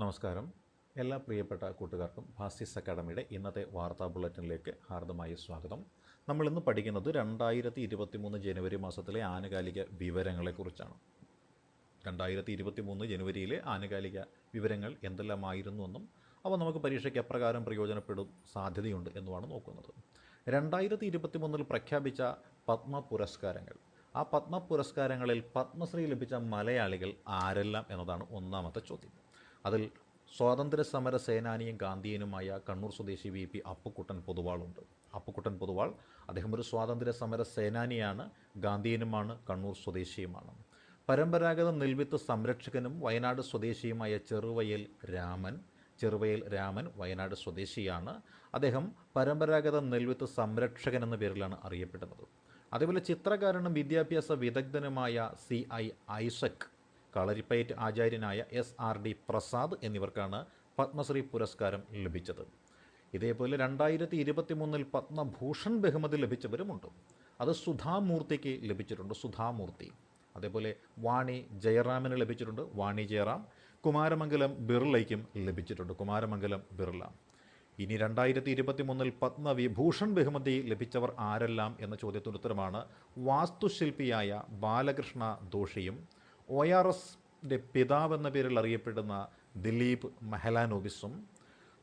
നമസ്കാരം. എല്ലാ പ്രിയപ്പെട്ട കൂട്ടുകാർക്കും ഫാസിസ് അക്കാഡമിയുടെ ഇന്നത്തെ വാർത്താ ബുള്ളറ്റിനിലേക്ക് ഹാർദമായ സ്വാഗതം. നമ്മൾ ഇന്ന് പഠിക്കുന്നത് രണ്ടായിരത്തി ഇരുപത്തി മൂന്ന് ജനുവരി മാസത്തിലെ ആനുകാലിക വിവരങ്ങളെക്കുറിച്ചാണ്. രണ്ടായിരത്തി ഇരുപത്തി മൂന്ന് ജനുവരിയിലെ ആനുകാലിക വിവരങ്ങൾ എന്തെല്ലാമായിരുന്നു എന്നും അവ നമുക്ക് പരീക്ഷയ്ക്ക് എപ്രകാരം പ്രയോജനപ്പെടും സാധ്യതയുണ്ട് എന്നുമാണ് നോക്കുന്നത്. രണ്ടായിരത്തി ഇരുപത്തി മൂന്നിൽ പ്രഖ്യാപിച്ച പത്മ പുരസ്കാരങ്ങൾ. ആ പത്മ പുരസ്കാരങ്ങളിൽ പത്മശ്രീ ലഭിച്ച മലയാളികൾ ആരെല്ലാം എന്നതാണ് ഒന്നാമത്തെ ചോദ്യം. അതിൽ സ്വാതന്ത്ര്യ സമര സേനാനിയും ഗാന്ധിയനുമായ കണ്ണൂർ സ്വദേശി വി പി അപ്പുക്കുട്ടൻ പൊതുവാളുണ്ട്. അപ്പുക്കുട്ടൻ പൊതുവാൾ അദ്ദേഹം ഒരു സ്വാതന്ത്ര്യ സമര സേനാനിയാണ് ഗാന്ധിയനുമാണ് കണ്ണൂർ സ്വദേശിയുമാണ്. പരമ്പരാഗത നെൽവിത്ത് സംരക്ഷകനും വയനാട് സ്വദേശിയുമായ ചെറുവയൽ രാമൻ ചെറുവയൽ രാമൻ വയനാട് സ്വദേശിയാണ്. അദ്ദേഹം പരമ്പരാഗത നെൽവിത്ത് സംരക്ഷകൻ എന്ന പേരിലാണ് അറിയപ്പെടുന്നത് അതേപോലെ ചിത്രകാരനും വിദ്യാഭ്യാസ വിദഗ്ധനുമായ സി ഐ ഐസക് കളരിപ്പയറ്റ് ആചാര്യനായ എസ് ആർ ഡി പ്രസാദ് എന്നിവർക്കാണ് പത്മശ്രീ പുരസ്കാരം ലഭിച്ചത്. ഇതേപോലെ രണ്ടായിരത്തി ഇരുപത്തി മൂന്നിൽ പത്മഭൂഷൺ ബഹുമതി ലഭിച്ചവരുമുണ്ട്. അത് സുധാമൂർത്തിക്ക് ലഭിച്ചിട്ടുണ്ട് സുധാമൂർത്തി. അതേപോലെ വാണി ജയറാമിന് ലഭിച്ചിട്ടുണ്ട് വാണി ജയറാം. കുമാരമംഗലം ബിർളയ്ക്കും ലഭിച്ചിട്ടുണ്ട് കുമാരമംഗലം ബിർള. ഇനി രണ്ടായിരത്തി ഇരുപത്തി മൂന്നിൽ പത്മവിഭൂഷൺ ബഹുമതി ലഭിച്ചവർ ആരെല്ലാം എന്ന ചോദ്യത്തിന് ഉത്തരമാണ് വാസ്തുശില്പിയായ ബാലകൃഷ്ണ ദോഷിയും ഒ ആർ എസിന്റെ പിതാവ് എന്ന പേരിൽ അറിയപ്പെടുന്ന ദിലീപ് മെഹലാനോബിസും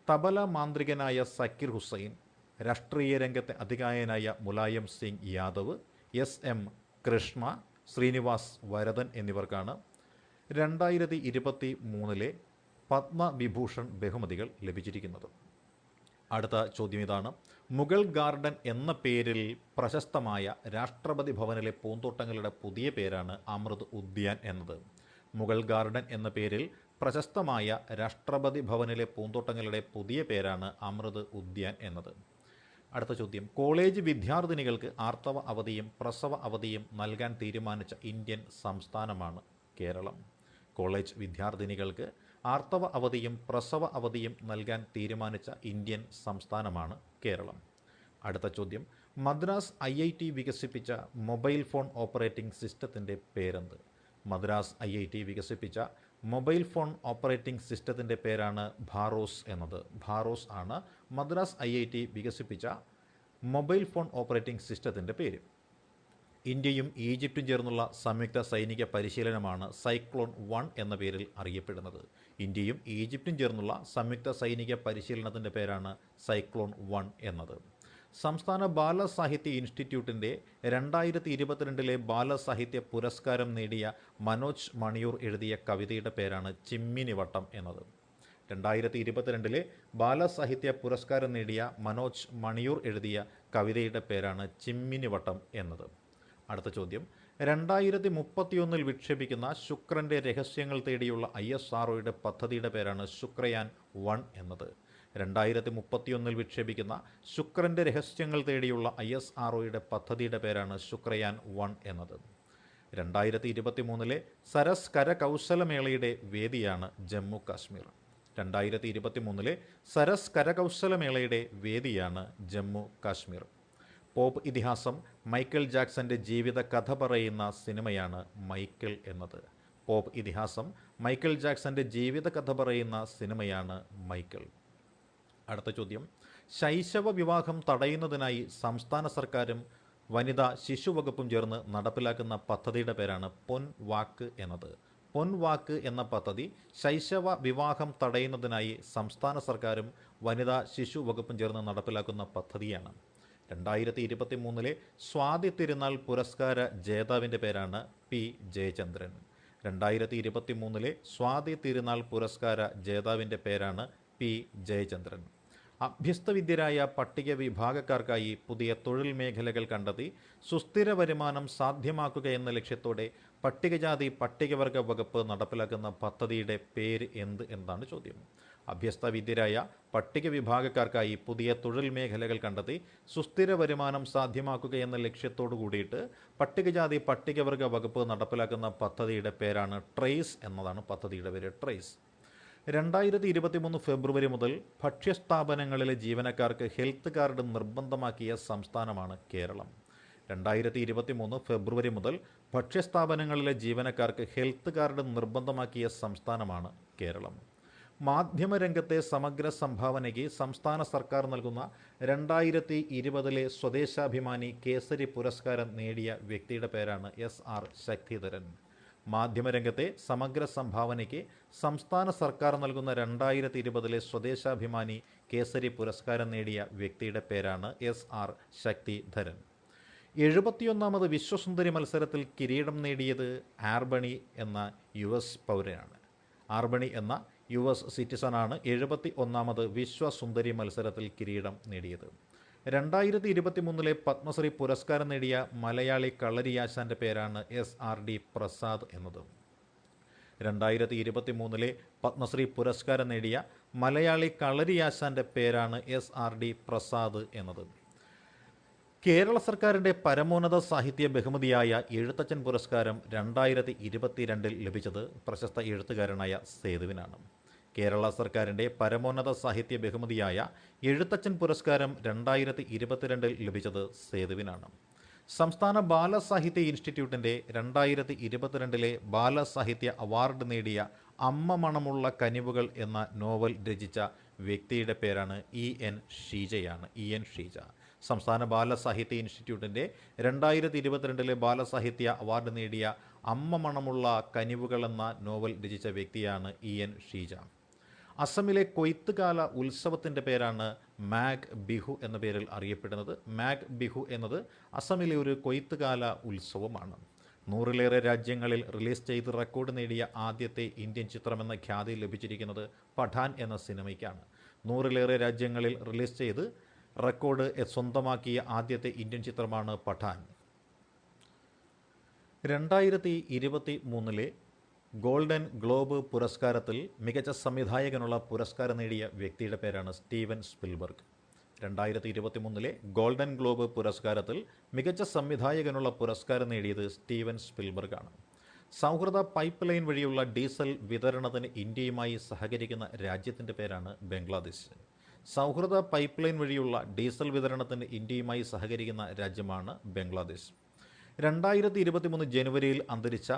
തബല മാന്ത്രികനായ സക്കീർ ഹുസൈൻ രാഷ്ട്രീയ രംഗത്തെ അധികായനായ മുലായം സിംഗ് യാദവ് എസ് എം കൃഷ്ണ ശ്രീനിവാസ് വരദൻ എന്നിവർക്കാണ് രണ്ടായിരത്തി ഇരുപത്തി മൂന്നിലെ പത്മവിഭൂഷൺ ബഹുമതികൾ ലഭിച്ചിരിക്കുന്നത്. അടുത്ത ചോദ്യം ഇതാണ്. മുഗൾ ഗാർഡൻ എന്ന പേരിൽ പ്രശസ്തമായ രാഷ്ട്രപതി ഭവനിലെ പൂന്തോട്ടങ്ങളുടെ പുതിയ പേരാണ് അമൃത് ഉദ്യാൻ എന്നത്. മുഗൾ ഗാർഡൻ എന്ന പേരിൽ പ്രശസ്തമായ രാഷ്ട്രപതി ഭവനിലെ പൂന്തോട്ടങ്ങളുടെ പുതിയ പേരാണ് അമൃത് ഉദ്യാൻ എന്നത്. അടുത്ത ചോദ്യം. കോളേജ് വിദ്യാർത്ഥിനികൾക്ക് ആർത്തവ അവധിയും പ്രസവ അവധിയും നൽകാൻ തീരുമാനിച്ച ഇന്ത്യൻ സംസ്ഥാനമാണ് കേരളം. കോളേജ് വിദ്യാർത്ഥിനികൾക്ക് ആർത്തവ അവധിയും പ്രസവ അവധിയും നൽകാൻ തീരുമാനിച്ച ഇന്ത്യൻ സംസ്ഥാനമാണ് കേരളം. അടുത്ത ചോദ്യം. മദ്രാസ് ഐ ഐ ടി വികസിപ്പിച്ച മൊബൈൽ ഫോൺ ഓപ്പറേറ്റിംഗ് സിസ്റ്റത്തിന്റെ പേരെന്ത്? മദ്രാസ് ഐ ഐ ടി വികസിപ്പിച്ച മൊബൈൽ ഫോൺ ഓപ്പറേറ്റിംഗ് സിസ്റ്റത്തിന്റെ പേരാണ് ഭാറോസ് എന്നത്. ഭാറോസ് ആണ് മദ്രാസ് ഐ ഐ ടി വികസിപ്പിച്ച മൊബൈൽ ഫോൺ ഓപ്പറേറ്റിംഗ് സിസ്റ്റത്തിന്റെ പേര്. ഇന്ത്യയും ഈജിപ്തും ചേർന്നുള്ള സംയുക്ത സൈനിക പരിശീലനമാണ് സൈക്ലോൺ വൺ എന്ന പേരിൽ അറിയപ്പെടുന്നത്. ഇന്ത്യയും ഈജിപ്തും ചേർന്നുള്ള സംയുക്ത സൈനിക പരിശീലനത്തിന്റെ പേരാണ് സൈക്ലോൺ വൺ എന്നത്. സംസ്ഥാന ബാലസാഹിത്യ ഇൻസ്റ്റിറ്റ്യൂട്ടിന്റെ രണ്ടായിരത്തി ഇരുപത്തിരണ്ടിലെ ബാലസാഹിത്യ പുരസ്കാരം നേടിയ മനോജ് മണിയൂർ എഴുതിയ കവിതയുടെ പേരാണ് ചിമ്മിനിവട്ടം എന്നത്. രണ്ടായിരത്തി ഇരുപത്തിരണ്ടിലെ ബാലസാഹിത്യ പുരസ്കാരം നേടിയ മനോജ് മണിയൂർ എഴുതിയ കവിതയുടെ പേരാണ് ചിമ്മിനിവട്ടം എന്നത്. അടുത്ത ചോദ്യം രണ്ടായിരത്തി മുപ്പത്തിയൊന്നിൽ വിക്ഷേപിക്കുന്ന ശുക്രന്റെ രഹസ്യങ്ങൾ തേടിയുള്ള ഐ എസ് ആർഒയുടെ പദ്ധതിയുടെ പേരാണ് ശുക്രയാൻ വൺ എന്നത്. രണ്ടായിരത്തി മുപ്പത്തിയൊന്നിൽ വിക്ഷേപിക്കുന്ന ശുക്രന്റെ രഹസ്യങ്ങൾ തേടിയുള്ള ഐ എസ് ആർഒയുടെ പദ്ധതിയുടെ പേരാണ് ശുക്രയാൻ വൺ എന്നത്. രണ്ടായിരത്തി ഇരുപത്തി മൂന്നിലെ സരസ് കരകൗശലമേളയുടെ വേദിയാണ് ജമ്മു കാശ്മീർ രണ്ടായിരത്തി ഇരുപത്തി മൂന്നിലെ സരസ് കരകൗശലമേളയുടെ വേദിയാണ് ജമ്മു കാശ്മീർ പോപ്പ് ഇതിഹാസം മൈക്കൽ ജാക്സന്റെ ജീവിത കഥ പറയുന്ന സിനിമയാണ് മൈക്കൽ എന്നത്. പോപ്പ് ഇതിഹാസം മൈക്കൽ ജാക്സന്റെ ജീവിത കഥ പറയുന്ന സിനിമയാണ് മൈക്കൽ. അടുത്ത ചോദ്യം. ശൈശവ വിവാഹം തടയുന്നതിനായി സംസ്ഥാന സർക്കാരും വനിതാ ശിശു വകുപ്പും ചേർന്ന് നടപ്പിലാക്കുന്ന പദ്ധതിയുടെ പേരാണ് പൊൻ വാക്ക് എന്നത്. പൊൻ വാക്ക് എന്ന പദ്ധതി ശൈശവ വിവാഹം തടയുന്നതിനായി സംസ്ഥാന സർക്കാരും വനിതാ ശിശു വകുപ്പും ചേർന്ന് നടപ്പിലാക്കുന്ന പദ്ധതിയാണ്. രണ്ടായിരത്തി ഇരുപത്തി മൂന്നിലെ സ്വാതി തിരുനാൾ പുരസ്കാര ജേതാവിന്റെ പേരാണ് പി ജയചന്ദ്രൻ. രണ്ടായിരത്തി ഇരുപത്തി മൂന്നിലെ സ്വാതി തിരുനാൾ പുരസ്കാര ജേതാവിന്റെ പേരാണ് പി ജയചന്ദ്രൻ. അഭ്യസ്തവിദ്യരായ പട്ടിക വിഭാഗക്കാർക്കായി പുതിയ തൊഴിൽ മേഖലകൾ കണ്ടെത്തി സുസ്ഥിര വരുമാനം സാധ്യമാക്കുക എന്ന ലക്ഷ്യത്തോടെ പട്ടികജാതി പട്ടികവർഗ വകുപ്പ് നടപ്പിലാക്കുന്ന പദ്ധതിയുടെ പേര് എന്ത് എന്നാണ് ചോദ്യം. അഭ്യസ്തവിദ്യരായ പട്ടിക വിഭാഗക്കാർക്കായി പുതിയ തൊഴിൽ മേഖലകൾ കണ്ടെത്തി സുസ്ഥിര വരുമാനം സാധ്യമാക്കുക എന്ന ലക്ഷ്യത്തോടു കൂടിയിട്ട് പട്ടികജാതി പട്ടികവർഗ വകുപ്പ് നടപ്പിലാക്കുന്ന പദ്ധതിയുടെ പേരാണ് ട്രേസ് എന്നതാണ് പദ്ധതിയുടെ പേര് ട്രേസ്. രണ്ടായിരത്തി ഇരുപത്തി മൂന്ന് ഫെബ്രുവരി മുതൽ ഭക്ഷ്യസ്ഥാപനങ്ങളിലെ ജീവനക്കാർക്ക് ഹെൽത്ത് കാർഡ് നിർബന്ധമാക്കിയ സംസ്ഥാനമാണ് കേരളം. രണ്ടായിരത്തി ഇരുപത്തി മൂന്ന് ഫെബ്രുവരി മുതൽ ഭക്ഷ്യസ്ഥാപനങ്ങളിലെ ജീവനക്കാർക്ക് ഹെൽത്ത് കാർഡ് നിർബന്ധമാക്കിയ സംസ്ഥാനമാണ് കേരളം. മാധ്യമരംഗത്തെ സമഗ്ര സംഭാവനയ്ക്ക് സംസ്ഥാന സർക്കാർ നൽകുന്ന രണ്ടായിരത്തി ഇരുപതിലെ സ്വദേശാഭിമാനി കേസരി പുരസ്കാരം നേടിയ വ്യക്തിയുടെ പേരാണ് എസ് ആർ ശക്തിധരൻ. മാധ്യമരംഗത്തെ സമഗ്ര സംഭാവനയ്ക്ക് സംസ്ഥാന സർക്കാർ നൽകുന്ന രണ്ടായിരത്തി ഇരുപതിലെ സ്വദേശാഭിമാനി കേസരി പുരസ്കാരം നേടിയ വ്യക്തിയുടെ പേരാണ് എസ് ആർ ശക്തിധരൻ. എഴുപത്തിയൊന്നാമത് വിശ്വസുന്ദരി മത്സരത്തിൽ കിരീടം നേടിയത് ആർബണി എന്ന യു എസ് പൗരനാണ്. ആർബണി എന്ന യു എസ് സിറ്റിസണാണ് എഴുപത്തി ഒന്നാമത് വിശ്വസുന്ദരി മത്സരത്തിൽ കിരീടം നേടിയത്. രണ്ടായിരത്തി ഇരുപത്തി മൂന്നിലെ പത്മശ്രീ പുരസ്കാരം നേടിയ മലയാളി കളരിയാശാന്റെ പേരാണ് എസ് ആർ ഡി പ്രസാദ് എന്നത്. രണ്ടായിരത്തി ഇരുപത്തി മൂന്നിലെ പത്മശ്രീ പുരസ്കാരം നേടിയ മലയാളി കളരിയാശാന്റെ പേരാണ് എസ് ആർ ഡി പ്രസാദ് എന്നത്. കേരള സർക്കാരിന്റെ പരമോന്നത സാഹിത്യ ബഹുമതിയായ എഴുത്തച്ഛൻ പുരസ്കാരം രണ്ടായിരത്തി ഇരുപത്തിരണ്ടിൽ ലഭിച്ചത് പ്രശസ്ത എഴുത്തുകാരനായ സേതുവിനാണ്. കേരള സർക്കാരിന്റെ പരമോന്നത സാഹിത്യ ബഹുമതിയായ എഴുത്തച്ഛൻ പുരസ്കാരം രണ്ടായിരത്തി ഇരുപത്തിരണ്ടിൽ ലഭിച്ചത് സേതുവിനാണ്. സംസ്ഥാന ബാലസാഹിത്യ ഇൻസ്റ്റിറ്റ്യൂട്ടിന്റെ രണ്ടായിരത്തി ഇരുപത്തിരണ്ടിലെ ബാലസാഹിത്യ അവാർഡ് നേടിയ അമ്മ മണമുള്ള കനിവുകൾ എന്ന നോവൽ രചിച്ച വ്യക്തിയുടെ പേരാണ് E N ഷീജയാണ്. E N Sheeja. സംസ്ഥാന ബാലസാഹിത്യ ഇൻസ്റ്റിറ്റ്യൂട്ടിന്റെ രണ്ടായിരത്തി ഇരുപത്തിരണ്ടിലെ ബാലസാഹിത്യ അവാർഡ് നേടിയ അമ്മ മണമുള്ള കനിവുകൾ എന്ന നോവൽ രചിച്ച വ്യക്തിയാണ് ഇ എൻ ഷീജ. അസമിലെ കൊയ്ത്തുകാല ഉത്സവത്തിന്റെ പേരാണ് മാഗ് ബിഹു എന്ന പേരിൽ അറിയപ്പെടുന്നത്. മാഗ് ബിഹു എന്നത് അസമിലെ ഒരു കൊയ്ത്തുകാല ഉത്സവമാണ്. നൂറിലേറെ രാജ്യങ്ങളിൽ റിലീസ് ചെയ്ത് റെക്കോർഡ് നേടിയ ആദ്യത്തെ ഇന്ത്യൻ ചിത്രമെന്ന ഖ്യാതി ലഭിച്ചിരിക്കുന്നത് പഠാൻ എന്ന സിനിമയ്ക്കാണ്. നൂറിലേറെ രാജ്യങ്ങളിൽ റിലീസ് ചെയ്ത് റെക്കോർഡ് സ്വന്തമാക്കിയ ആദ്യത്തെ ഇന്ത്യൻ ചിത്രമാണ് പഠാൻ. രണ്ടായിരത്തി ഇരുപത്തി മൂന്നിലെ ഗോൾഡൻ ഗ്ലോബ് പുരസ്കാരത്തിൽ മികച്ച സംവിധായകനുള്ള പുരസ്കാരം നേടിയ വ്യക്തിയുടെ പേരാണ് സ്റ്റീവൻ സ്പിൽബർഗ്. രണ്ടായിരത്തി ഇരുപത്തി മൂന്നിലെ ഗോൾഡൻ ഗ്ലോബ് പുരസ്കാരത്തിൽ മികച്ച സംവിധായകനുള്ള പുരസ്കാരം നേടിയത് സ്റ്റീവൻ സ്പിൽബർഗ് ആണ് സൗഹൃദ പൈപ്പ് ലൈൻ വഴിയുള്ള ഡീസൽ വിതരണത്തിന് ഇന്ത്യയുമായി സഹകരിക്കുന്ന രാജ്യത്തിന്റെ പേരാണ് ബംഗ്ലാദേശ്. സൗഹൃദ പൈപ്പ് ലൈൻ വഴിയുള്ള ഡീസൽ വിതരണത്തിന് ഇന്ത്യയുമായി സഹകരിക്കുന്ന രാജ്യമാണ് ബംഗ്ലാദേശ്. രണ്ടായിരത്തി ഇരുപത്തി മൂന്ന് ജനുവരിയിൽ അന്തരിച്ച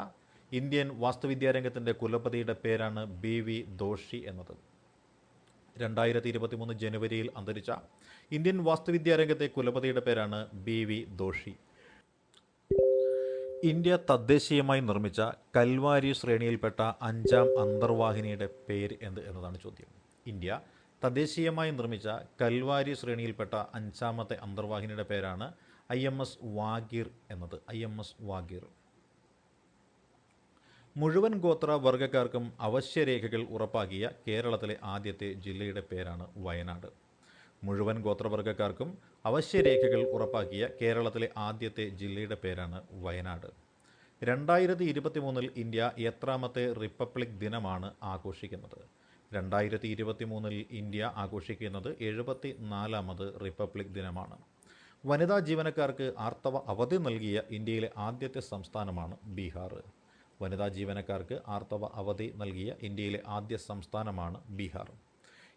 ഇന്ത്യൻ വാസ്തുവിദ്യാരംഗത്തിന്റെ കുലപതിയുടെ പേരാണ് ബി വി ദോഷി എന്നത്. രണ്ടായിരത്തി ഇരുപത്തി മൂന്ന് ജനുവരിയിൽ അന്തരിച്ച ഇന്ത്യൻ വാസ്തുവിദ്യാരംഗത്തെ കുലപതിയുടെ പേരാണ് ബി വി ദോഷി. ഇന്ത്യ തദ്ദേശീയമായി നിർമ്മിച്ച കൽവാരി ശ്രേണിയിൽപ്പെട്ട അഞ്ചാം അന്തർവാഹിനിയുടെ പേര് എന്ത് എന്നതാണ് ചോദ്യം. ഇന്ത്യ തദ്ദേശീയമായി നിർമ്മിച്ച കൽവാരി ശ്രേണിയിൽപ്പെട്ട അഞ്ചാമത്തെ അന്തർവാഹിനിയുടെ പേരാണ് ഐ എം എസ് വാഗീർ എന്നത്. I M S Vagir. മുഴുവൻ ഗോത്ര വർഗക്കാർക്കും അവശ്യരേഖകൾ ഉറപ്പാക്കിയ കേരളത്തിലെ ആദ്യത്തെ ജില്ലയുടെ പേരാണ് വയനാട്. മുഴുവൻ ഗോത്രവർഗക്കാർക്കും അവശ്യരേഖകൾ ഉറപ്പാക്കിയ കേരളത്തിലെ ആദ്യത്തെ ജില്ലയുടെ പേരാണ് വയനാട്. രണ്ടായിരത്തി ഇരുപത്തി മൂന്നിൽ ഇന്ത്യ എത്രാമത്തെ റിപ്പബ്ലിക് ദിനമാണ് ആഘോഷിക്കുന്നത്. രണ്ടായിരത്തി ഇരുപത്തി മൂന്നിൽ ഇന്ത്യ ആഘോഷിക്കുന്നത് എഴുപത്തി നാലാമത് റിപ്പബ്ലിക് ദിനമാണ്. വനിതാ ജീവനക്കാർക്ക് ആർത്തവ അവധി നൽകിയ ഇന്ത്യയിലെ ആദ്യത്തെ സംസ്ഥാനമാണ് ബീഹാർ. വനിതാ ജീവനക്കാർക്ക് ആർത്തവ അവധി നൽകിയ ഇന്ത്യയിലെ ആദ്യ സംസ്ഥാനമാണ് ബീഹാർ.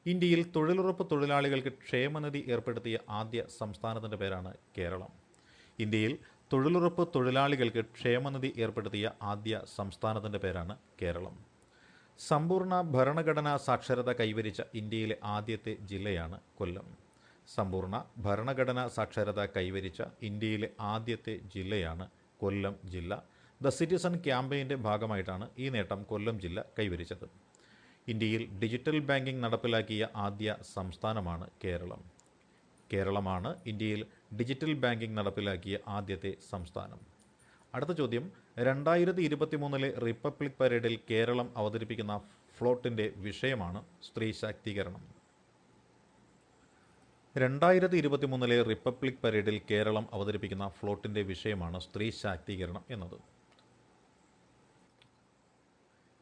ഇന്ത്യയിൽ തൊഴിലുറപ്പ് തൊഴിലാളികൾക്ക് ക്ഷേമനിധി ഏർപ്പെടുത്തിയ ആദ്യ സംസ്ഥാനത്തിന്റെ പേരാണ് കേരളം. ഇന്ത്യയിൽ തൊഴിലുറപ്പ് തൊഴിലാളികൾക്ക് ക്ഷേമനിധി ഏർപ്പെടുത്തിയ ആദ്യ സംസ്ഥാനത്തിന്റെ പേരാണ് കേരളം. സമ്പൂർണ ഭരണഘടനാ സാക്ഷരത കൈവരിച്ച ഇന്ത്യയിലെ ആദ്യത്തെ ജില്ലയാണ് കൊല്ലം. സമ്പൂർണ ഭരണഘടനാ സാക്ഷരത കൈവരിച്ച ഇന്ത്യയിലെ ആദ്യത്തെ ജില്ലയാണ് കൊല്ലം ജില്ല. ദ സിറ്റിസൺ ക്യാമ്പയിന്റെ ഭാഗമായിട്ടാണ് ഈ നേട്ടം കൊല്ലം ജില്ല കൈവരിച്ചത്. ഇന്ത്യയിൽ ഡിജിറ്റൽ ബാങ്കിംഗ് നടപ്പിലാക്കിയ ആദ്യ സംസ്ഥാനമാണ് കേരളം. കേരളമാണ് ഇന്ത്യയിൽ ഡിജിറ്റൽ ബാങ്കിംഗ് നടപ്പിലാക്കിയ ആദ്യത്തെ സംസ്ഥാനം. അടുത്ത ചോദ്യം രണ്ടായിരത്തി ഇരുപത്തി മൂന്നിലെ റിപ്പബ്ലിക് പരേഡിൽ കേരളം അവതരിപ്പിക്കുന്ന ഫ്ലോട്ടിന്റെ വിഷയമാണ് സ്ത്രീ ശാക്തീകരണം. രണ്ടായിരത്തി ഇരുപത്തി മൂന്നിലെ റിപ്പബ്ലിക് പരേഡിൽ കേരളം അവതരിപ്പിക്കുന്ന ഫ്ലോട്ടിന്റെ വിഷയമാണ് സ്ത്രീ ശാക്തീകരണം എന്നത്.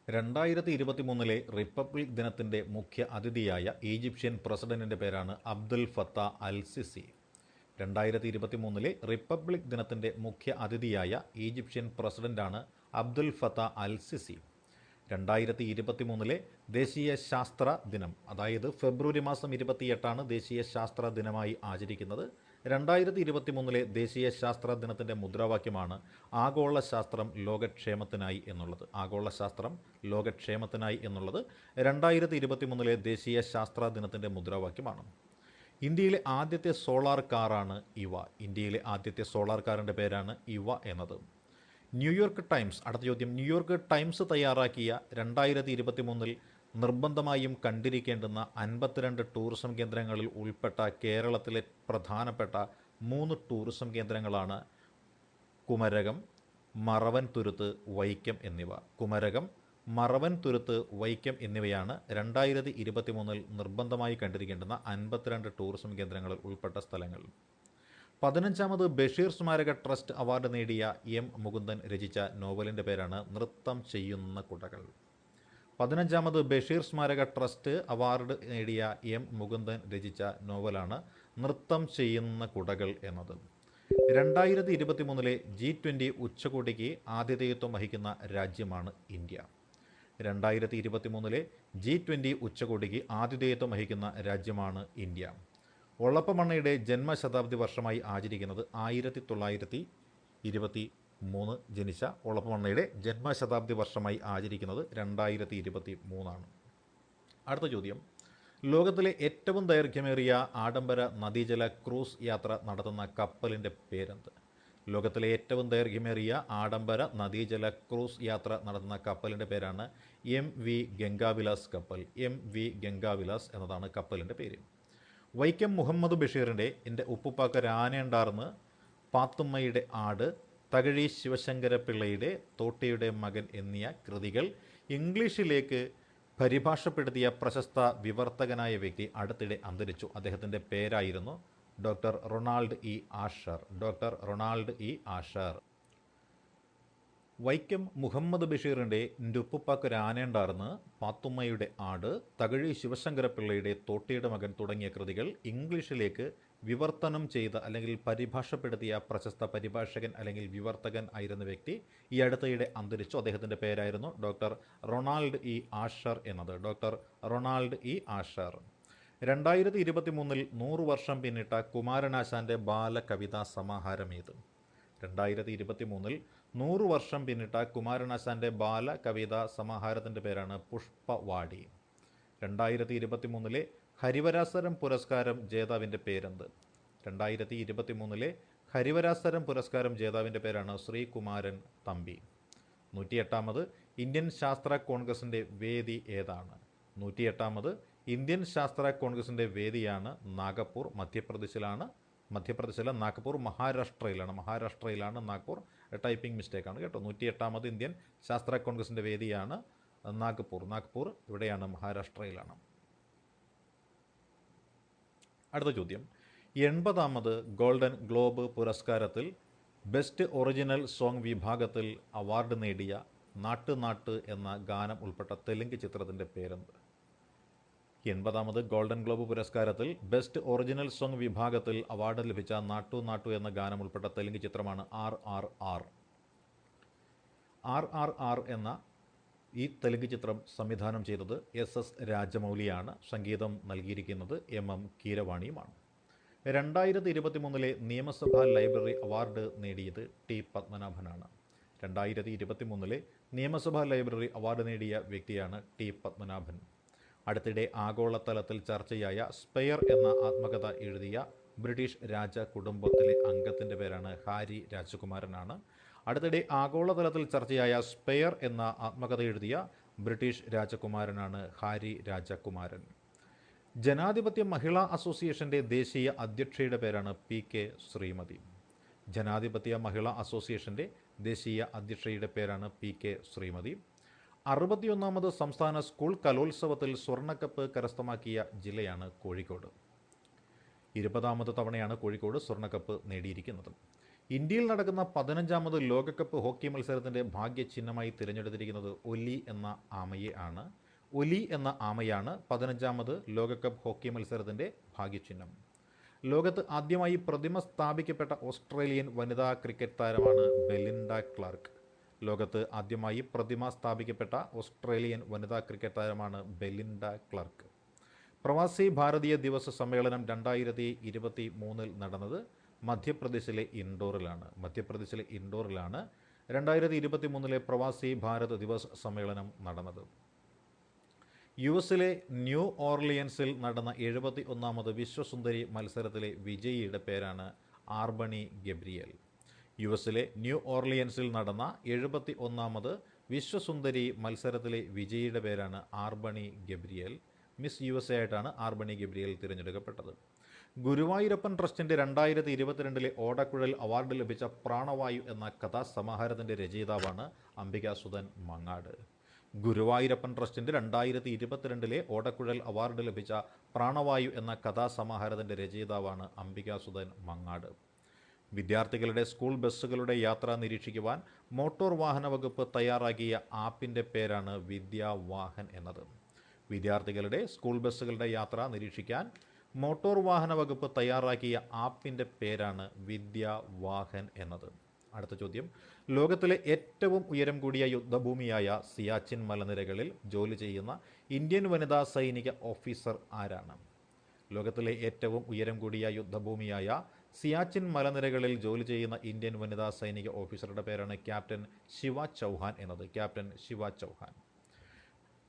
രണ്ടായിരത്തി ഇരുപത്തി മൂന്നിലെ റിപ്പബ്ലിക് ദിനത്തിന്റെ മുഖ്യ അതിഥിയായ ഈജിപ്ഷ്യൻ പ്രസിഡന്റിന്റെ പേരാണ് അബ്ദുൽ ഫത്ത അൽ സിസി രണ്ടായിരത്തി ഇരുപത്തി മൂന്നിലെ റിപ്പബ്ലിക് ദിനത്തിന്റെ മുഖ്യ അതിഥിയായ ഈജിപ്ഷ്യൻ പ്രസിഡന്റാണ് അബ്ദുൽ ഫത്ത അൽ സിസി രണ്ടായിരത്തി ഇരുപത്തി മൂന്നിലെ ദേശീയ ശാസ്ത്ര ദിനം അതായത് ഫെബ്രുവരി മാസം ഇരുപത്തിയെട്ടാണ് ദേശീയ ശാസ്ത്ര ദിനമായി ആചരിക്കുന്നത്. രണ്ടായിരത്തി ഇരുപത്തി മൂന്നിലെ ദേശീയ ശാസ്ത്ര ദിനത്തിന്റെ മുദ്രാവാക്യമാണ് ആഗോള ശാസ്ത്രം ലോകക്ഷേമത്തിനായി എന്നുള്ളത്. ആഗോള ശാസ്ത്രം ലോകക്ഷേമത്തിനായി എന്നുള്ളത് രണ്ടായിരത്തി ഇരുപത്തി മൂന്നിലെ ദേശീയ ശാസ്ത്ര ദിനത്തിന്റെ മുദ്രാവാക്യമാണ്. ഇന്ത്യയിലെ ആദ്യത്തെ സോളാർ കാറാണ് ഇവ. ഇന്ത്യയിലെ ആദ്യത്തെ സോളാർ കാറിന്റെ പേരാണ് ഇവ എന്നത്. ന്യൂയോർക്ക് ടൈംസ് അടുത്ത ചോദ്യം. ന്യൂയോർക്ക് ടൈംസ് തയ്യാറാക്കിയ രണ്ടായിരത്തി ഇരുപത്തി മൂന്നിൽ നിർബന്ധമായും കണ്ടിരിക്കേണ്ടുന്ന അൻപത്തിരണ്ട് ടൂറിസം കേന്ദ്രങ്ങളിൽ ഉൾപ്പെട്ട കേരളത്തിലെ പ്രധാനപ്പെട്ട മൂന്ന് ടൂറിസം കേന്ദ്രങ്ങളാണ് കുമരകം മറവൻ തുരുത്ത് വൈക്കം എന്നിവ. കുമരകം മറവൻ തുരുത്ത് വൈക്കം എന്നിവയാണ് രണ്ടായിരത്തി ഇരുപത്തി മൂന്നിൽ നിർബന്ധമായി കണ്ടിരിക്കേണ്ടുന്ന അൻപത്തിരണ്ട് ടൂറിസം കേന്ദ്രങ്ങളിൽ ഉൾപ്പെട്ട സ്ഥലങ്ങൾ. പതിനഞ്ചാമത് ബഷീർ സ്മാരക ട്രസ്റ്റ് അവാർഡ് നേടിയ എം മുകുന്ദൻ രചിച്ച നോവലിന്റെ പേരാണ് നൃത്തം ചെയ്യുന്ന കുടകൾ. പതിനഞ്ചാമത് ബഷീർ സ്മാരക ട്രസ്റ്റ് അവാർഡ് നേടിയ എം മുകുന്ദൻ രചിച്ച നോവലാണ് നൃത്തം ചെയ്യുന്ന കുടകൾ എന്നത്. രണ്ടായിരത്തി ഇരുപത്തി മൂന്നിലെ ജി ട്വന്റി ഉച്ചകോടിക്ക് ആതിഥേയത്വം വഹിക്കുന്ന രാജ്യമാണ് ഇന്ത്യ. രണ്ടായിരത്തി ഇരുപത്തി മൂന്നിലെ ജി ട്വന്റി ഉച്ചകോടിക്ക് ആതിഥേയത്വം വഹിക്കുന്ന രാജ്യമാണ് ഇന്ത്യ. ഒള്ളപ്പമണ്ണയുടെ ജന്മശതാബ്ദി വർഷമായി ആചരിക്കുന്നത് ആയിരത്തി തൊള്ളായിരത്തി ഇരുപത്തി മൂന്ന് ജനിച്ച ഒളപ്പമണ്ണയുടെ ജന്മശതാബ്ദി വർഷമായി ആചരിക്കുന്നത് രണ്ടായിരത്തി ഇരുപത്തി മൂന്നാണ് അടുത്ത ചോദ്യം. ലോകത്തിലെ ഏറ്റവും ദൈർഘ്യമേറിയ ആഡംബര നദീജല ക്രൂസ് യാത്ര നടത്തുന്ന കപ്പലിന്റെ പേരെന്ത്? ലോകത്തിലെ ഏറ്റവും ദൈർഘ്യമേറിയ ആഡംബര നദീജല ക്രൂസ് യാത്ര നടത്തുന്ന കപ്പലിന്റെ പേരാണ് എം വി ഗംഗാവിലാസ് കപ്പൽ. എം വി ഗംഗാവിലാസ് എന്നതാണ് കപ്പലിന്റെ പേര്. വൈക്കം മുഹമ്മദ് ബഷീറിന്റെ എന്റെ ഉപ്പുപ്പാക്ക രാനേണ്ടാർന്ന് പാത്തുമ്മയുടെ ആട് തകഴി ശിവശങ്കര പിള്ളയുടെ തോട്ടിയുടെ മകൻ എന്നിയ കൃതികൾ ഇംഗ്ലീഷിലേക്ക് പരിഭാഷപ്പെടുത്തിയ പ്രശസ്ത വിവർത്തകനായ വ്യക്തി അടുത്തിടെ അന്തരിച്ചു. അദ്ദേഹത്തിന്റെ പേരായിരുന്നു doctor Ronald E Asher doctor Ronald E Asher. Vaikom Muhammad ബഷീറിന്റെ നുപ്പുപ്പാക്ക് രാനേണ്ടാർന്ന് പാത്തുമ്മയുടെ ആട് തകഴി ശിവശങ്കരപിള്ളയുടെ തോട്ടിയുടെ മകൻ തുടങ്ങിയ കൃതികൾ ഇംഗ്ലീഷിലേക്ക് വിവർത്തനം ചെയ്ത അല്ലെങ്കിൽ പരിഭാഷപ്പെടുത്തിയ പ്രശസ്ത പരിഭാഷകൻ അല്ലെങ്കിൽ വിവർത്തകൻ ആയിരുന്ന വ്യക്തി ഈ അടുത്തയിടെ അന്തരിച്ചു. അദ്ദേഹത്തിന്റെ പേരായിരുന്നു ഡോക്ടർ റൊണാൾഡ് ഇ ആഷർ എന്നത്. Doctor Ronald E Asher. രണ്ടായിരത്തി ഇരുപത്തി മൂന്നിൽ നൂറ് വർഷം പിന്നിട്ട കുമാരനാശാന്റെ ബാലകവിതാ സമാഹാരം ഏത് രണ്ടായിരത്തി ഇരുപത്തി മൂന്നിൽ നൂറ് വർഷം പിന്നിട്ട കുമാരനാശാന്റെ ബാലകവിതാ സമാഹാരത്തിന്റെ പേരാണ് പുഷ്പവാടി. രണ്ടായിരത്തി ഇരുപത്തി മൂന്നിലെ ഹരിവരാസരം പുരസ്കാരം ജേതാവിന്റെ പേരെന്ത്? രണ്ടായിരത്തി ഇരുപത്തി മൂന്നിലെ ഹരിവരാസരം പുരസ്കാരം ജേതാവിന്റെ പേരാണ് ശ്രീകുമാരൻ തമ്പി. നൂറ്റിയെട്ടാമത് ഇന്ത്യൻ ശാസ്ത്ര കോൺഗ്രസിന്റെ വേദി ഏതാണ്? നൂറ്റിയെട്ടാമത് ഇന്ത്യൻ ശാസ്ത്ര കോൺഗ്രസിന്റെ വേദിയാണ് നാഗപ്പൂർ. മധ്യപ്രദേശിലാണ് മധ്യപ്രദേശിലെ നാഗ്പൂർ മഹാരാഷ്ട്രയിലാണ്. മഹാരാഷ്ട്രയിലാണ് നാഗ്പൂർ ടൈപ്പിംഗ് മിസ്റ്റേക്കാണ് കേട്ടോ. നൂറ്റിയെട്ടാമത് ഇന്ത്യൻ ശാസ്ത്ര കോൺഗ്രസിന്റെ വേദിയാണ് നാഗ്പൂർ നാഗ്പൂർ ഇവിടെയാണ് മഹാരാഷ്ട്രയിലാണ്. അടുത്ത ചോദ്യം. എൺപതാമത് ഗോൾഡൻ ഗ്ലോബ് പുരസ്കാരത്തിൽ ബെസ്റ്റ് ഒറിജിനൽ സോങ് വിഭാഗത്തിൽ അവാർഡ് നേടിയ നാട്ട് നാട്ട് എന്ന ഗാനം ഉൾപ്പെട്ട തെലുങ്ക് ചിത്രത്തിന്റെ പേരെന്ത്? എൺപതാമത് ഗോൾഡൻ ഗ്ലോബ് പുരസ്കാരത്തിൽ ബെസ്റ്റ് ഒറിജിനൽ സോങ് വിഭാഗത്തിൽ അവാർഡ് ലഭിച്ച നാട്ടു നാട്ടു എന്ന ഗാനം ഉൾപ്പെട്ട തെലുങ്ക് ചിത്രമാണ് R R R. R R R എന്ന ഈ തെലുങ്ക് ചിത്രം സംവിധാനം ചെയ്തത് എസ് എസ് രാജമൗലിയാണ്. സംഗീതം നൽകിയിരിക്കുന്നത് എം എം കീരവാണിയുമാണ്. രണ്ടായിരത്തി ഇരുപത്തി മൂന്നിലെ നിയമസഭാ ലൈബ്രറി അവാർഡ് നേടിയത് ടി പത്മനാഭനാണ്. രണ്ടായിരത്തി ഇരുപത്തി മൂന്നിലെ നിയമസഭാ ലൈബ്രറി അവാർഡ് നേടിയ വ്യക്തിയാണ് ടി പത്മനാഭൻ. അടുത്തിടെ ആഗോളതലത്തിൽ ചർച്ചയായ സ്പെയർ എന്ന ആത്മകഥ എഴുതിയ ബ്രിട്ടീഷ് രാജ കുടുംബത്തിലെ അംഗത്തിന്റെ പേരാണ് ഹാരി രാജകുമാരനാണ്. അടുത്തിടെ ആഗോളതലത്തിൽ ചർച്ചയായ സ്പെയർ എന്ന ആത്മകഥ എഴുതിയ ബ്രിട്ടീഷ് രാജകുമാരനാണ് ഹാരി രാജകുമാരൻ. ജനാധിപത്യ മഹിളാ അസോസിയേഷന്റെ ദേശീയ അധ്യക്ഷയുടെ പേരാണ് പി കെ ശ്രീമതി. ജനാധിപത്യ മഹിളാ അസോസിയേഷന്റെ ദേശീയ അധ്യക്ഷയുടെ പേരാണ് പി കെ ശ്രീമതി. അറുപത്തിയൊന്നാമത് സംസ്ഥാന സ്കൂൾ കലോത്സവത്തിൽ സ്വർണക്കപ്പ് കരസ്ഥമാക്കിയ ജില്ലയാണ് കോഴിക്കോട്. ഇരുപതാമത് തവണയാണ് കോഴിക്കോട് സ്വർണക്കപ്പ് നേടിയിരിക്കുന്നത്. ഇന്ത്യയിൽ നടക്കുന്ന പതിനഞ്ചാമത് ലോകകപ്പ് ഹോക്കി മത്സരത്തിന്റെ ഭാഗ്യചിഹ്നമായി തിരഞ്ഞെടുത്തിരിക്കുന്നത് ഒലി എന്ന ആമയെ ആണ്. ഒലി എന്ന ആമയാണ് പതിനഞ്ചാമത് ലോകകപ്പ് ഹോക്കി മത്സരത്തിന്റെ ഭാഗ്യചിഹ്നം. ലോകത്ത് ആദ്യമായി പ്രതിമ സ്ഥാപിക്കപ്പെട്ട ഓസ്ട്രേലിയൻ വനിതാ ക്രിക്കറ്റ് താരമാണ് ബെലിൻഡ ക്ലാർക്ക്. ലോകത്ത് ആദ്യമായി പ്രതിമ സ്ഥാപിക്കപ്പെട്ട ഓസ്ട്രേലിയൻ വനിതാ ക്രിക്കറ്റ് താരമാണ് ബെലിൻഡ ക്ലർക്ക്. പ്രവാസി ഭാരതീയ ദിവസ സമ്മേളനം രണ്ടായിരത്തി ഇരുപത്തി മൂന്നിൽ നടന്നത് മധ്യപ്രദേശിലെ ഇൻഡോറിലാണ്. മധ്യപ്രദേശിലെ ഇൻഡോറിലാണ് രണ്ടായിരത്തി ഇരുപത്തി മൂന്നിലെ പ്രവാസി ഭാരത് ദിവസ് സമ്മേളനം നടന്നത്. യു എസിലെ ന്യൂ ഓർലിയൻസിൽ നടന്ന എഴുപത്തി ഒന്നാമത് വിശ്വസുന്ദരി മത്സരത്തിലെ വിജയിയുടെ പേരാണ് ആർബണി ഗബ്രിയൽ. യു എസിലെ ന്യൂ ഓർലിയൻസിൽ നടന്ന എഴുപത്തി ഒന്നാമത് വിശ്വസുന്ദരി മത്സരത്തിലെ വിജയിയുടെ പേരാണ് R'Bonney Gabriel. Miss U S A ആയിട്ടാണ് ആർബണി ഗബ്രിയൽ തിരഞ്ഞെടുക്കപ്പെട്ടത്. ഗുരുവായൂരപ്പൻ ട്രസ്റ്റിന്റെ രണ്ടായിരത്തി ഇരുപത്തിരണ്ടിലെ ഓടക്കുഴൽ അവാർഡ് ലഭിച്ച പ്രാണവായു എന്ന കഥാസമാഹാരത്തിന്റെ രചയിതാവാണ് അംബികാസുധൻ മങ്ങാട്. ഗുരുവായൂരപ്പൻ ട്രസ്റ്റിന്റെ രണ്ടായിരത്തി ഇരുപത്തിരണ്ടിലെ ഓടക്കുഴൽ അവാർഡ് ലഭിച്ച പ്രാണവായു എന്ന കഥാസമാഹാരത്തിന്റെ രചയിതാവാണ് അംബികാസുധൻ മങ്ങാട്. വിദ്യാർത്ഥികളുടെ സ്കൂൾ ബസ്സുകളുടെ യാത്ര നിരീക്ഷിക്കുവാൻ മോട്ടോർ വാഹന വകുപ്പ് തയ്യാറാക്കിയ ആപ്പിന്റെ പേരാണ് വിദ്യാവാഹൻ എന്നത്. വിദ്യാർത്ഥികളുടെ സ്കൂൾ ബസ്സുകളുടെ യാത്ര നിരീക്ഷിക്കാൻ മോട്ടോർ വാഹന വകുപ്പ് തയ്യാറാക്കിയ ആപ്പിന്റെ പേരാണ് വിദ്യാവാഹൻ എന്നത്. അടുത്ത ചോദ്യം. ലോകത്തിലെ ഏറ്റവും ഉയരം കൂടിയ യുദ്ധഭൂമിയായ സിയാച്ചിൻ മലനിരകളിൽ ജോലി ചെയ്യുന്ന ഇന്ത്യൻ വനിതാ സൈനിക ഓഫീസർ ആരാണ്? ലോകത്തിലെ ഏറ്റവും ഉയരം കൂടിയ യുദ്ധഭൂമിയായ സിയാച്ചിൻ മലനിരകളിൽ ജോലി ചെയ്യുന്ന ഇന്ത്യൻ വനിതാ സൈനിക ഓഫീസറുടെ പേരാണ് ക്യാപ്റ്റൻ ശിവ ചൗഹാൻ എന്നത്. ക്യാപ്റ്റൻ ശിവ ചൗഹാൻ.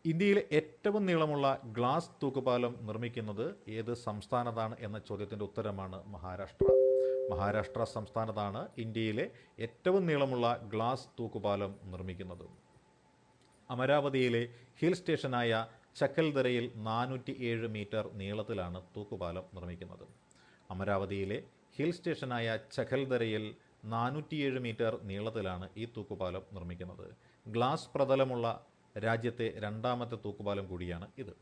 ഇന്ത്യയിലെ ഏറ്റവും നീളമുള്ള ഗ്ലാസ് തൂക്കുപാലം നിർമ്മിക്കുന്നത് ഏത് സംസ്ഥാനത്താണ് എന്ന ചോദ്യത്തിന്റെ ഉത്തരമാണ് മഹാരാഷ്ട്ര. മഹാരാഷ്ട്ര സംസ്ഥാനത്താണ് ഇന്ത്യയിലെ ഏറ്റവും നീളമുള്ള ഗ്ലാസ് തൂക്കുപാലം നിർമ്മിക്കുന്നത്. അമരാവതിയിലെ ഹിൽ സ്റ്റേഷനായ ചക്കൽദരയിൽ നാനൂറ്റി ഏഴ് മീറ്റർ നീളത്തിലാണ് തൂക്കുപാലം നിർമ്മിക്കുന്നത്. അമരാവതിയിലെ ഹിൽ സ്റ്റേഷനായ ചഖൽദരയിൽ നാനൂറ്റിയേഴ് മീറ്റർ നീളത്തിലാണ് ഈ തൂക്കുപാലം നിർമ്മിക്കുന്നത്. ഗ്ലാസ് പ്രതലമുള്ള രാജ്യത്തെ രണ്ടാമത്തെ തൂക്കുപാലം കൂടിയാണ് ഇത്.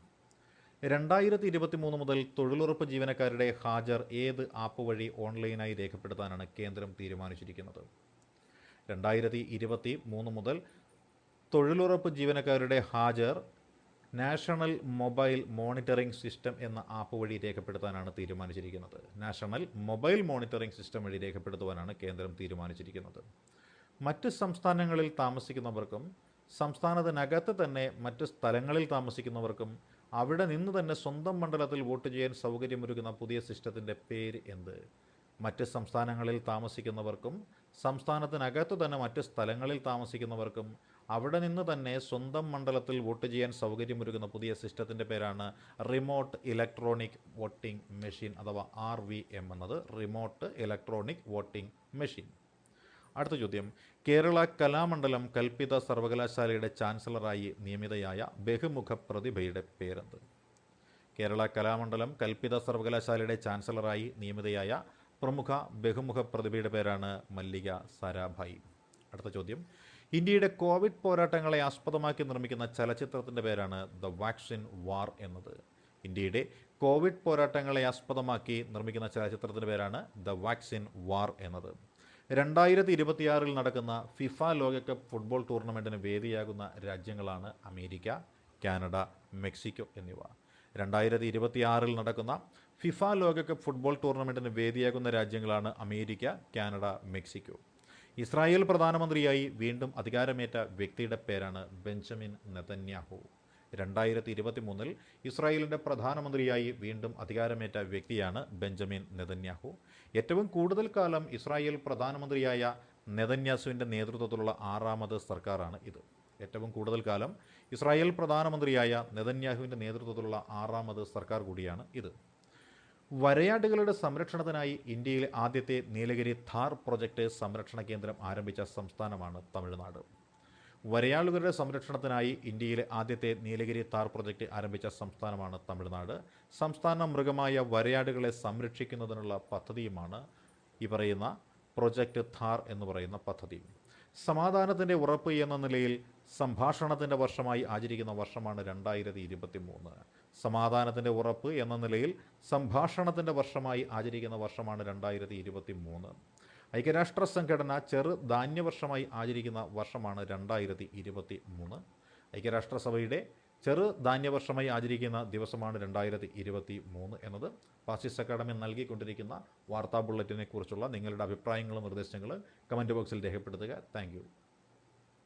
രണ്ടായിരത്തി ഇരുപത്തി മൂന്ന് മുതൽ തൊഴിലുറപ്പ് ജീവനക്കാരുടെ ഹാജർ ഏത് ആപ്പ് വഴി ഓൺലൈനായി രേഖപ്പെടുത്താനാണ് കേന്ദ്രം തീരുമാനിച്ചിരിക്കുന്നത്? രണ്ടായിരത്തി ഇരുപത്തി മൂന്ന് മുതൽ തൊഴിലുറപ്പ് ജീവനക്കാരുടെ ഹാജർ നാഷണൽ മൊബൈൽ മോണിറ്ററിംഗ് സിസ്റ്റം എന്ന ആപ്പ് വഴി രേഖപ്പെടുത്താനാണ് തീരുമാനിച്ചിരിക്കുന്നത്. നാഷണൽ മൊബൈൽ മോണിറ്ററിംഗ് സിസ്റ്റം വഴി രേഖപ്പെടുത്തുവാനാണ് കേന്ദ്രം തീരുമാനിച്ചിരിക്കുന്നത്. മറ്റ് സംസ്ഥാനങ്ങളിൽ താമസിക്കുന്നവർക്കും സംസ്ഥാനത്തിനകത്ത് തന്നെ മറ്റ് സ്ഥലങ്ങളിൽ താമസിക്കുന്നവർക്കും അവിടെ നിന്ന് തന്നെ സ്വന്തം മണ്ഡലത്തിൽ വോട്ട് ചെയ്യാൻ സൗകര്യമൊരുക്കുന്ന പുതിയ സിസ്റ്റത്തിന്റെ പേര് എന്ത്? മറ്റ് സംസ്ഥാനങ്ങളിൽ താമസിക്കുന്നവർക്കും സംസ്ഥാനത്തിനകത്ത് തന്നെ മറ്റ് സ്ഥലങ്ങളിൽ താമസിക്കുന്നവർക്കും അവിടെ നിന്ന് തന്നെ സ്വന്തം മണ്ഡലത്തിൽ വോട്ട് ചെയ്യാൻ സൗകര്യമൊരുക്കുന്ന പുതിയ സിസ്റ്റത്തിന്റെ പേരാണ് റിമോട്ട് ഇലക്ട്രോണിക് വോട്ടിംഗ് മെഷീൻ അഥവാ ആർ വി എം എന്നത് റിമോട്ട് ഇലക്ട്രോണിക് വോട്ടിംഗ് മെഷീൻ. അടുത്ത ചോദ്യം. കേരള കലാമണ്ഡലം കൽപ്പിത സർവകലാശാലയുടെ ചാൻസലറായി നിയമിതയായ ബഹുമുഖ പ്രതിഭയുടെ പേരെന്ത്? കേരള കലാമണ്ഡലം കൽപ്പിത സർവകലാശാലയുടെ ചാൻസലറായി നിയമിതയായ പ്രമുഖ ബഹുമുഖ പ്രതിഭയുടെ പേരാണ് മല്ലിക സാരാഭായി. അടുത്ത ചോദ്യം. ഇന്ത്യയുടെ കോവിഡ് പോരാട്ടങ്ങളെ ആസ്പദമാക്കി നിർമ്മിക്കുന്ന ചലച്ചിത്രത്തിന്റെ പേരാണ് ദ വാക്സിൻ വാർ എന്നത്. ഇന്ത്യയുടെ കോവിഡ് പോരാട്ടങ്ങളെ ആസ്പദമാക്കി നിർമ്മിക്കുന്ന ചലച്ചിത്രത്തിന്റെ പേരാണ് ദ വാക്സിൻ വാർ എന്നത്. രണ്ടായിരത്തി ഇരുപത്തിയാറിൽ നടക്കുന്ന ഫിഫ ലോകകപ്പ് ഫുട്ബോൾ ടൂർണമെന്റിന് വേദിയാകുന്ന രാജ്യങ്ങളാണ് അമേരിക്ക കാനഡ മെക്സിക്കോ എന്നിവ. രണ്ടായിരത്തി ഇരുപത്തിയാറിൽ നടക്കുന്ന ഫിഫ ലോകകപ്പ് ഫുട്ബോൾ ടൂർണമെന്റിന് വേദിയാകുന്ന രാജ്യങ്ങളാണ് അമേരിക്ക കാനഡ മെക്സിക്കോ. ഇസ്രായേൽ പ്രധാനമന്ത്രിയായി വീണ്ടും അധികാരമേറ്റ വ്യക്തിയുടെ പേരാണ് ബെഞ്ചമിൻ നെതന്യാഹു. രണ്ടായിരത്തി ഇരുപത്തി മൂന്നിൽ ഇസ്രായേലിന്റെ പ്രധാനമന്ത്രിയായി വീണ്ടും അധികാരമേറ്റ വ്യക്തിയാണ് ബെഞ്ചമിൻ നെതന്യാഹു. ഏറ്റവും കൂടുതൽ കാലം ഇസ്രായേൽ പ്രധാനമന്ത്രിയായ നെതന്യാസുവിന്റെ നേതൃത്വത്തിലുള്ള ആറാമത് സർക്കാരാണ് ഇത്. ഏറ്റവും കൂടുതൽ കാലം ഇസ്രായേൽ പ്രധാനമന്ത്രിയായ നെതന്യാഹുവിന്റെ നേതൃത്വത്തിലുള്ള ആറാമത് സർക്കാർ കൂടിയാണ് ഇത്. വരയാടുകളുടെ സംരക്ഷണത്തിനായി ഇന്ത്യയിലെ ആദ്യത്തെ നീലഗിരി ഥാർ പ്രൊജക്ട് സംരക്ഷണ കേന്ദ്രം ആരംഭിച്ച സംസ്ഥാനമാണ് തമിഴ്നാട്. വരയാളുകളുടെ സംരക്ഷണത്തിനായി ഇന്ത്യയിലെ ആദ്യത്തെ നീലഗിരി താർ പ്രൊജക്ട് ആരംഭിച്ച സംസ്ഥാനമാണ് തമിഴ്നാട്. സംസ്ഥാന മൃഗമായ വരയാടുകളെ സംരക്ഷിക്കുന്നതിനുള്ള പദ്ധതിയുമാണ് ഈ പറയുന്ന പ്രൊജക്ട് ഥാർ എന്ന് പറയുന്ന പദ്ധതി. സമാധാനത്തിന്റെ ഉറപ്പ് എന്ന നിലയിൽ സംഭാഷണത്തിന്റെ വർഷമായി ആചരിക്കുന്ന വർഷമാണ് രണ്ടായിരത്തി ഇരുപത്തി മൂന്ന് സമാധാനത്തിന്റെ ഉറപ്പ് എന്ന നിലയിൽ സംഭാഷണത്തിന്റെ വർഷമായി ആചരിക്കുന്ന വർഷമാണ് രണ്ടായിരത്തി ഇരുപത്തി മൂന്ന് ഐക്യരാഷ്ട്ര സംഘടന ചെറു ധാന്യവർഷമായി ആചരിക്കുന്ന വർഷമാണ് രണ്ടായിരത്തി ഇരുപത്തി മൂന്ന് ഐക്യരാഷ്ട്രസഭയുടെ ചെറു ധാന്യവർഷമായി ആചരിക്കുന്ന ദിവസമാണ് രണ്ടായിരത്തി ഇരുപത്തി മൂന്ന് എന്നത്. ഫാസിസ്റ്റ് അക്കാഡമി നൽകിക്കൊണ്ടിരിക്കുന്ന വാർത്താ ബുള്ളറ്റിനെ കുറിച്ചുള്ള നിങ്ങളുടെ അഭിപ്രായങ്ങളും നിർദ്ദേശങ്ങളും കമന്റ് ബോക്സിൽ രേഖപ്പെടുത്തുക. താങ്ക്